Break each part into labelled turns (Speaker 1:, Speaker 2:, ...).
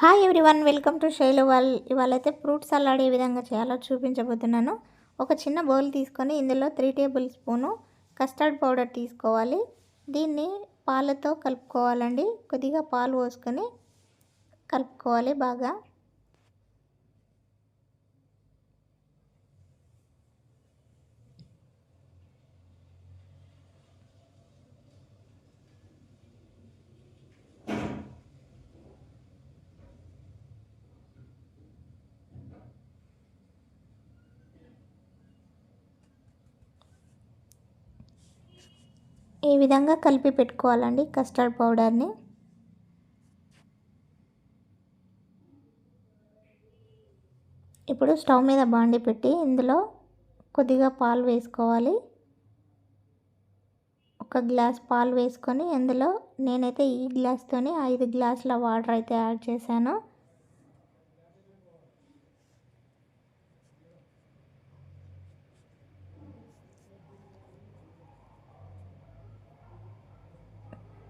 Speaker 1: Hi everyone welcome to Shailu వాళ్ళ ఇవాళైతే fruit salad ఏ విధంగా చేయాలో చూపించబోతున్నాను. ఒక చిన్న బౌల్ తీసుకొని ఇందులో three tablespoon custard powder తీసుకోవాలి. దీన్ని పాలతో కలుపుకోవాలండి. కొద్దిగా పాలు పోసుకొని కలుపుకోవాలి బాగా. ఈ విధంగా కలిపి పెట్టుకోవాలండి కస్టర్డ్ పౌడర్ని? ఇప్పుడు స్టవ్ మీద బాండి పెట్టి ఇందులో కొద్దిగా పాలు వేసుకోవాలి. ఒక గ్లాస్ పాలు వేసుకొని ఇందులో నేనైతే ఈ గ్లాస్తోనే ఐదు గ్లాసుల వాటర్ అయితే యాడ్ చేశాను.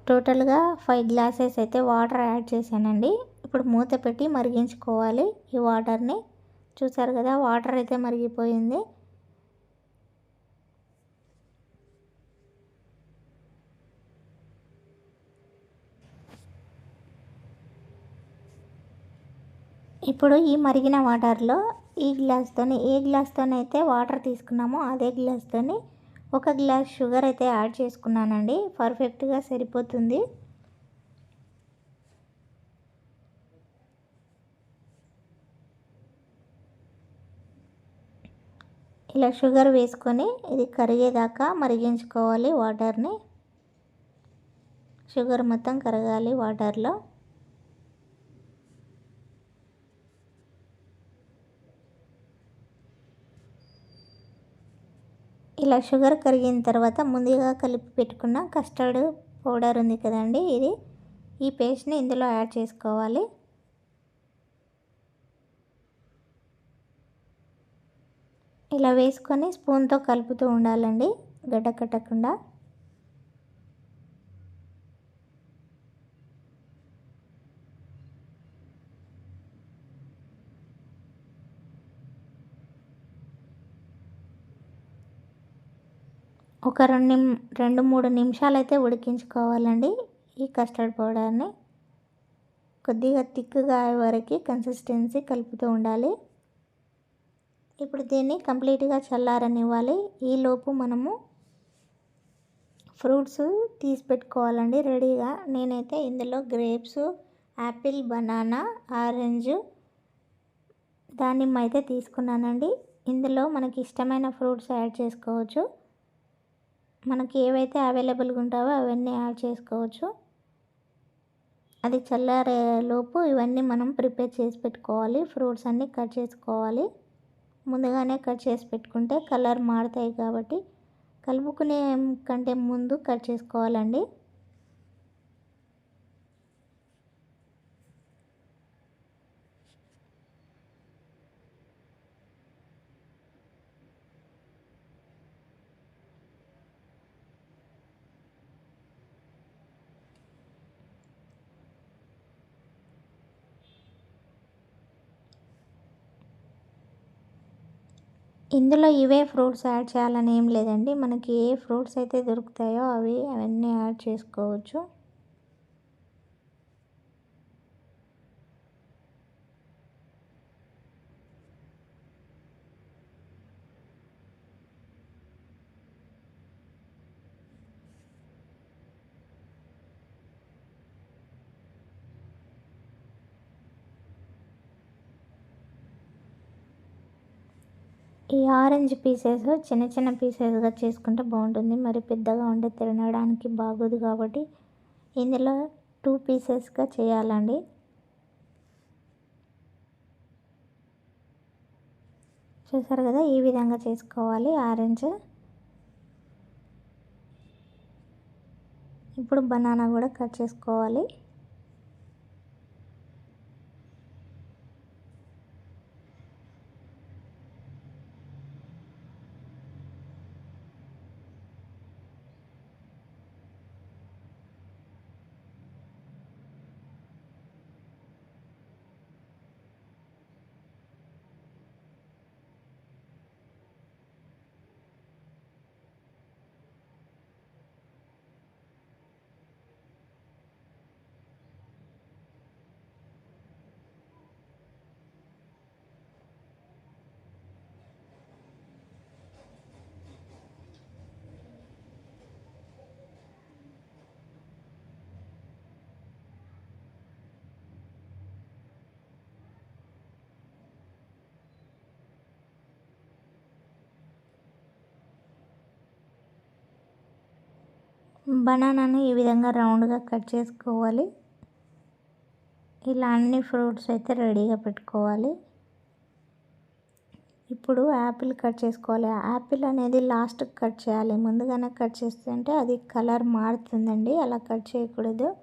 Speaker 1: టోటల్గా ఫైవ్ గ్లాసెస్ అయితే వాటర్ యాడ్ చేశానండి. ఇప్పుడు మూత పెట్టి మరిగించుకోవాలి. ఈ వాటర్ని చూసారు కదా వాటర్ అయితే మరిగిపోయింది. ఇప్పుడు ఈ మరిగిన వాటర్లో ఈ గ్లాస్తోని ఏ గ్లాస్తోనైతే వాటర్ తీసుకున్నామో అదే గ్లాస్తోని ఒక గ్లాస్ షుగర్ అయితే యాడ్ చేసుకున్నానండి. పర్ఫెక్ట్గా సరిపోతుంది. ఇలా షుగర్ వేసుకొని ఇది కరిగేదాకా మరిగించుకోవాలి వాటర్ని. షుగర్ మొత్తం కరగాలి వాటర్లో. ఇలా షుగర్ కరిగిన తర్వాత ముందుగా కలిపి పెట్టుకున్న కస్టర్డ్ పౌడర్ ఉంది కదండి ఇది. ఈ పేస్ట్ని ఇందులో యాడ్ చేసుకోవాలి. ఇలా వేసుకొని స్పూన్తో కలుపుతూ ఉండాలండి. గడ్డ కట్టకుండా. ఒక రెండు నిమ్ రెండు మూడు నిమిషాలు అయితే ఉడికించుకోవాలండి ఈ కస్టర్డ్ పౌడర్ని. కొద్దిగా థిక్గా వరకు కన్సిస్టెన్సీ కలుపుతూ ఉండాలి. ఇప్పుడు దీన్ని కంప్లీట్గా చల్లారనివ్వాలి. ఈలోపు మనము ఫ్రూట్స్ తీసి పెట్టుకోవాలండి రెడీగా. నేనైతే ఇందులో గ్రేప్స్ యాపిల్ బనానా ఆరెంజ్ దానిమ్మ అయితే తీసుకున్నానండి. ఇందులో మనకి ఇష్టమైన ఫ్రూట్స్ యాడ్ చేసుకోవచ్చు. మనకి ఏవైతే అవైలబుల్గా ఉంటావో అవన్నీ యాడ్ చేసుకోవచ్చు. అది చల్లారేలోపు ఇవన్నీ మనం ప్రిపేర్ చేసి పెట్టుకోవాలి. ఫ్రూట్స్ అన్నీ కట్ చేసుకోవాలి. ముందుగానే కట్ చేసి పెట్టుకుంటే కలర్ మారుతాయి కాబట్టి కలుపుకునే కంటే ముందు కట్ చేసుకోవాలండి. ఇందులో ఇవే ఫ్రూట్స్ యాడ్ చేయాలని ఏం లేదండి. మనకి ఏ ఫ్రూట్స్ అయితే దొరుకుతాయో అవి అవన్నీ యాడ్ చేసుకోవచ్చు. ఈ ఆరెంజ్ పీసెస్ చిన్న చిన్న పీసెస్గా చేసుకుంటే బాగుంటుంది. మరి పెద్దగా ఉంటే తినడానికి బాగోదు కాబట్టి ఇందులో టూ పీసెస్గా చేయాలండి. చూసారు కదా? ఈ విధంగా చేసుకోవాలి ఆరెంజ్. ఇప్పుడు బనానా కూడా కట్ చేసుకోవాలి. బనానాని ఈ విధంగా రౌండ్గా కట్ చేసుకోవాలి. ఇలా అన్ని ఫ్రూట్స్ అయితే రెడీగా పెట్టుకోవాలి. ఇప్పుడు యాపిల్ కట్ చేసుకోవాలి. యాపిల్ అనేది లాస్ట్ కట్ చేయాలి. ముందుగానే కట్ చేస్తుంటే అది కలర్ మారుతుందండి. అలా కట్ చేయకూడదు.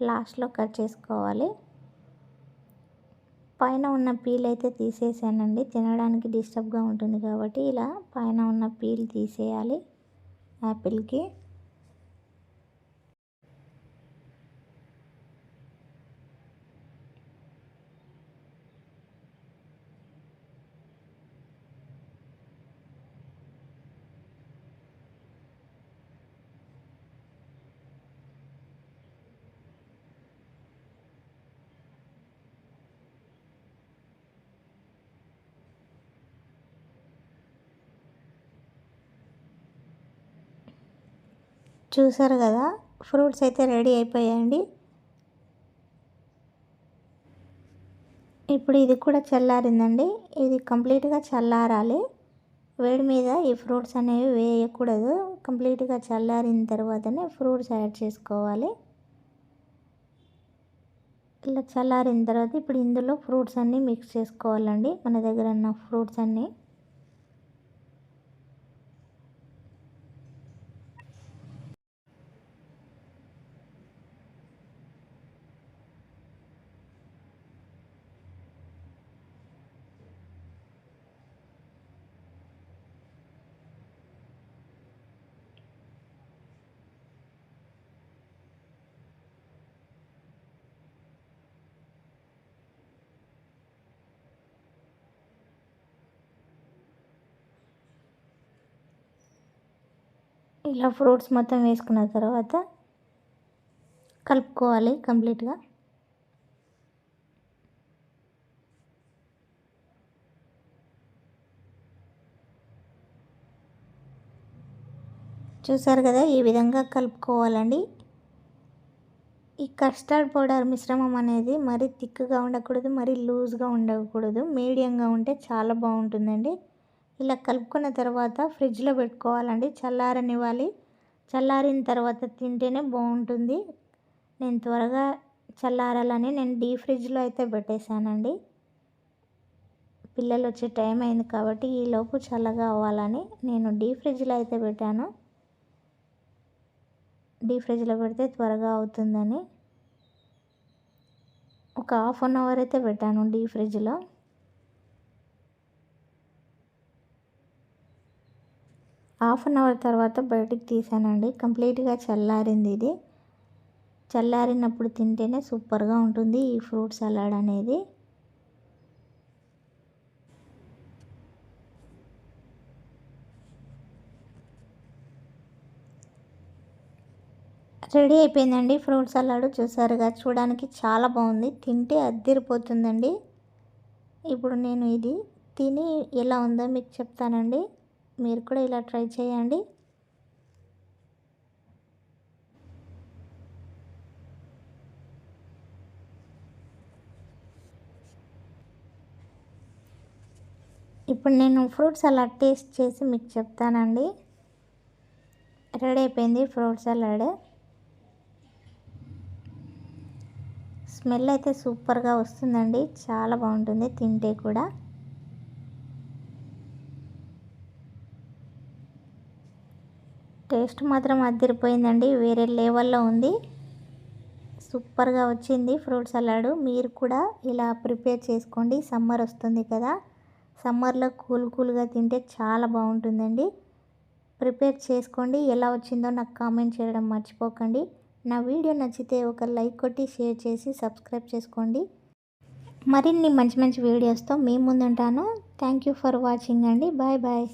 Speaker 1: లాస్ట్లో కట్ చేసుకోవాలి. పైన ఉన్న పీల్ అయితే తీసేసానండి. తినడానికి డిస్టర్బ్గా ఉంటుంది కాబట్టి ఇలా పైన ఉన్న పీల్ తీసేయాలి యాపిల్కి. చూసారు కదా? ఫ్రూట్స్ అయితే రెడీ అయిపోయాయండి. ఇప్పుడు ఇది కూడా చల్లారిందండి. ఇది కంప్లీట్గా చల్లారాలి. వేడి మీద ఈ ఫ్రూట్స్ అనేవి వేయకూడదు. కంప్లీట్గా చల్లారిన తర్వాతనే ఫ్రూట్స్ యాడ్ చేసుకోవాలి. ఇలా చల్లారిన తర్వాత ఇప్పుడు ఇందులో ఫ్రూట్స్ అన్నీ మిక్స్ చేసుకోవాలండి. మన దగ్గర ఉన్న ఫ్రూట్స్ అన్నీ. ఇలా ఫ్రూట్స్ మొత్తం వేసుకున్న తర్వాత కలుపుకోవాలి కంప్లీట్గా. చూసారు కదా ఈ విధంగా కలుపుకోవాలండి. ఈ కస్టర్డ్ పౌడర్ మిశ్రమం అనేది మరీ థిక్గా ఉండకూడదు మరీ లూజ్గా ఉండకూడదు మీడియంగా ఉంటే చాలా బాగుంటుందండి. ఇలా కలుపుకున్న తర్వాత ఫ్రిడ్జ్లో పెట్టుకోవాలండి. చల్లారనివ్వాలి. చల్లారిన తర్వాత తింటేనే బాగుంటుంది. నేను త్వరగా చల్లారాలని నేను డీ ఫ్రిడ్జ్లో అయితే పెట్టేశానండి. పిల్లలు వచ్చే టైం అయింది కాబట్టి ఈలోపు చల్లగా అవ్వాలని నేను డీ ఫ్రిడ్జ్లో అయితే పెట్టాను. డీ ఫ్రిడ్జ్లో పెడితే త్వరగా అవుతుందని. ఒక హాఫ్ అన్ అవర్ అయితే పెట్టాను డీ ఫ్రిడ్జ్లో. హాఫ్ అన్ అవర్ తర్వాత బయటికి తీసానండి. కంప్లీట్గా చల్లారింది ఇది. చల్లారినప్పుడు తింటేనే సూపర్గా ఉంటుంది ఈ ఫ్రూట్ సలాడ్ అనేది. రెడీ అయిపోయిందండి ఫ్రూట్ సలాడ్. చూసారుగా చూడడానికి చాలా బాగుంది. తింటే అద్దరిపోతుందండి. ఇప్పుడు నేను ఇది తిని ఎలా ఉందో మీకు చెప్తానండి. మీరు కూడా ఇలా ట్రై చేయండి. ఇప్పుడు నేను ఫ్రూట్స్ అలా టేస్ట్ చేసి మీకు చెప్తానండి. రెడీ అయిపోయింది ఫ్రూట్ సలాడ్. స్మెల్ అయితే సూపర్గా వస్తుందండి. చాలా బాగుంటుంది తింటే కూడా. టేస్ట్ మాత్రం అదిరిపోయిందండి వేరే లెవెల్లో ఉంది. సూపర్గా వచ్చింది ఫ్రూట్ సలాడ్. మీరు కూడా ఇలా ప్రిపేర్ చేసుకోండి. సమ్మర్ వస్తుంది కదా. సమ్మర్లో కూల్ కూల్గా తింటే చాలా బాగుంటుందండి. ప్రిపేర్ చేసుకోండి. ఎలా వచ్చిందో నాకు కామెంట్ చేయడం మర్చిపోకండి. నా వీడియో నచ్చితే ఒక లైక్ కొట్టి షేర్ చేసి సబ్స్క్రైబ్ చేసుకోండి. మరిన్ని మంచి మంచి వీడియోస్తో మీ ముందుంటాను. థ్యాంక్ యూ ఫర్ వాచింగ్ అండి. Bye bye.